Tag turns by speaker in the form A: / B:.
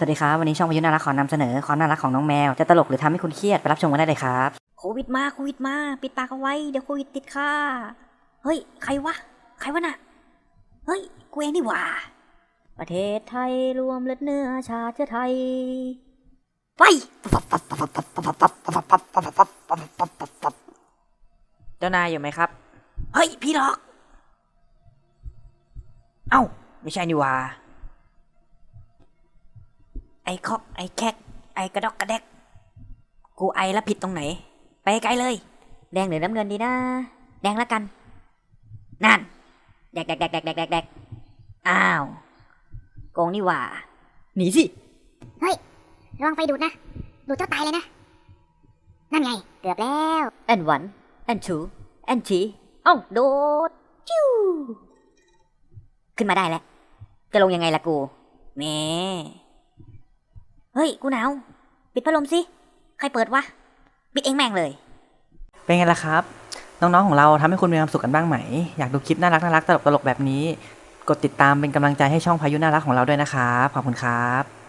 A: สวัสดีครับ วันนี้ช่องพายุน่ารักขอนำเสนอความน่ารักของน้องแมว จะตลกหรือทำให้คุณเครียด ไปรับชมกันได้เลยครับ
B: โควิดมาโควิดมาปิดปากเอาไว้ เดี๋ยวโควิดติดค่ะ เฮ้ย ใครวะ ใครวะน่ะ เฮ้ยกูเองนี่หว่า ประเทศไทยรวมเลือดเนื้อชาติเชื้อไทย ไป
A: เจ้านายอยู่ไหมครับ
B: เฮ้ย พี่หลอก
A: เอ้า ไม่ใช่นี่หว่า
B: ไอ้คอกไอ้แคกไอ้กระดอกกระแดก กูไอแล้วผิดตรงไหน ไปไกลเลย แดงหรือน้ำเงินดีนะ แดงละกัน นั่น แดกแดกแดกแดกแดกแดกแดกอ้าวโกงนี่หว่า หนีสิ
C: ระวังไฟดูดนะ ดูดเจ้าตายเลยนะ นั่นไง เกือบแล้ว
B: and one and two and three เอ้าโดดจิ้วขึ้นมาได้แล้ว จะลงยังไงล่ะกูแหม่ เฮ้ย กูหนาว ปิดพัดลมสิ ใครเปิดวะ ปิดเองแม่งเลย
A: เป็นไงล่ะครับ น้องๆของเราทำให้คุณมีความสุขกันบ้างไหม อยากดูคลิปน่ารักน่ารักตลกตลกแบบนี้ กดติดตามเป็นกำลังใจให้ช่องพายุน่ารักของเราด้วยนะครับ ขอบคุณครับ